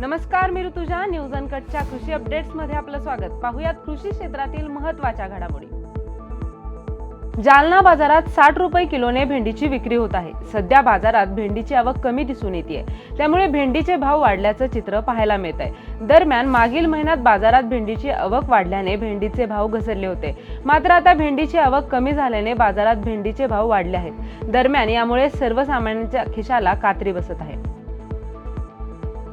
नमस्कार मी ऋतुजा. न्यूज अनकटच्या कृषी अपडेट्समध्ये आपलं स्वागत. पाहुयात कृषी क्षेत्रातील महत्त्वाच्या घडामोडी. जालना बाजारात साठ रुपये किलोने भेंडीची विक्री होत आहे. सध्या बाजारात भेंडीची आवक कमी दिसून येते त्यामुळे भेंडीचे भाव वाढल्याचं चित्र पाहायला मिळत आहे दरम्यान मागील महिन्यात बाजारात भेंडीची आवक वाढल्याने भेंडीचे भाव घसरले होते. मात्र आता भेंडीची आवक कमी झाल्याने बाजारात भेंडीचे भाव वाढले आहेत. दरम्यान यामुळे सर्वसामान्यांच्या खिशाला कात्री बसत आहे.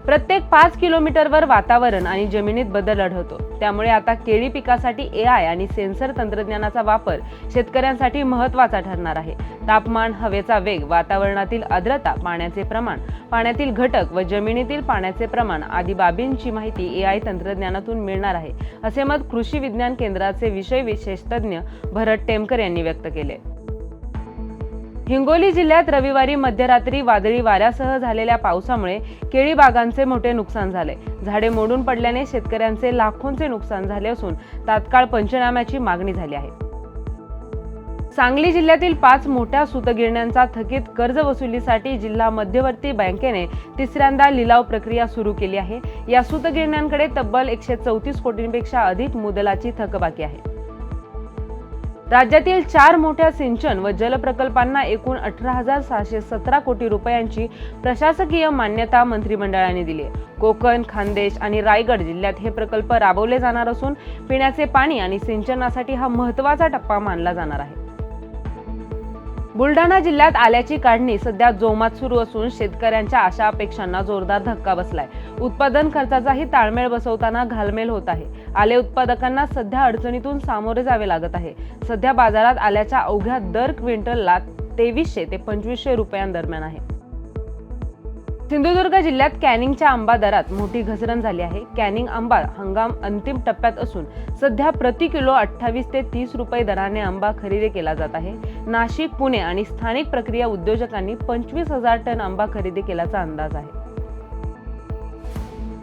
प्रत्येक पाच किलोमीटरवर वातावरण आणि जमिनीत बदल आढळतो. त्यामुळे आता केळी पिकासाठी ए आय आणि सेन्सर तंत्रज्ञानाचा वापर शेतकऱ्यांसाठी महत्त्वाचा ठरणार आहे. तापमान हवेचा वेग वातावरणातील आर्द्रता पाण्याचे प्रमाण पाण्यातील घटक व जमिनीतील पाण्याचे प्रमाण आदी बाबींची माहिती ए आय तंत्रज्ञानातून मिळणार आहे असे मत कृषी विज्ञान केंद्राचे विषय विशेषतज्ञ भरत टेमकर यांनी व्यक्त केले. हिंगोली जिल्ह्यात रविवारी मध्यरात्री वादळी वाऱ्यासह झालेल्या पावसामुळे केळी बागांचे मोठे नुकसान झाले. झाडे मोडून पडल्याने शेतकऱ्यांचे लाखोंचे नुकसान झाले असून तात्काळ पंचनाम्याची मागणी झाली आहे. सांगली जिल्ह्यातील पाच मोठ्या सूतगिरण्यांचा थकीत कर्ज वसुलीसाठी जिल्हा मध्यवर्ती बँकेने तिसऱ्यांदा लिलाव प्रक्रिया सुरू केली आहे. या सूतगिरण्यांकडे तब्बल एकशे चौतीस कोटींपेक्षा अधिक मुदलाची थकबाकी आहे. राज्यातील चार मोठ्या सिंचन व जलप्रकल्पांना एकूण अठरा हजार सहाशे सतरा कोटी रुपयांची प्रशासकीय मान्यता मंत्रिमंडळाने दिली आहे. कोकण खानदेश आणि रायगड जिल्ह्यात हे प्रकल्प राबवले जाणार असून पिण्याचे पाणी आणि सिंचनासाठी हा महत्त्वाचा टप्पा मानला जाणार आहे. बुलढाणा जिल्ह्यात आल्याची काढणी सध्या जोमात सुरू असून शेतकऱ्यांच्या आशा अपेक्षांना जोरदार धक्का बसलाय. उत्पादन खर्चाचाही ताळमेळ बसवताना घालमेल होत आहे. आले उत्पादकांना सध्या अडचणीतून सामोरे जावे लागत आहे. सध्या बाजारात आल्याच्या अवघ्या दर क्विंटलला तेवीसशे ते पंचवीसशे रुपयांदरम्यान आहे. सिंधुदुर्ग जिल्ह्यात कॅनिंगच्या आंबा दरात मोठी घसरण झाली आहे. कॅनिंग आंबा हंगाम अंतिम टप्प्यात असून सध्या प्रति किलो अठ्ठावीस ते तीस रुपये दराने आंबा खरेदी केला जात आहे. नाशिक पुणे आणि स्थानिक प्रक्रिया उद्योजकांनी पंचवीस हजार टन आंबा खरेदी केल्याचा अंदाज आहे.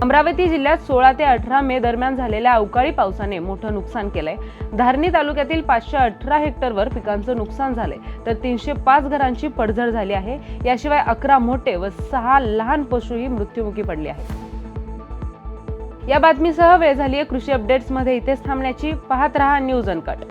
अमरावती जिल्ह्यात सोळा ते अठरा मे दरम्यान झालेल्या अवकाळी पावसाने मोठं नुकसान केलंय. धारणी तालुक्यातील पाचशे अठरा हेक्टरवर पिकांचं नुकसान झालंय. तर तीनशे पाच घरांची पडझड झाली आहे. याशिवाय अकरा मोठे व सहा लहान पशुही मृत्युमुखी पडले आहेत. या बातमीसह वेळ झाली आहे कृषी अपडेट्समध्ये. इथेच थांबण्याची. पाहत रहा न्यूज अनकट.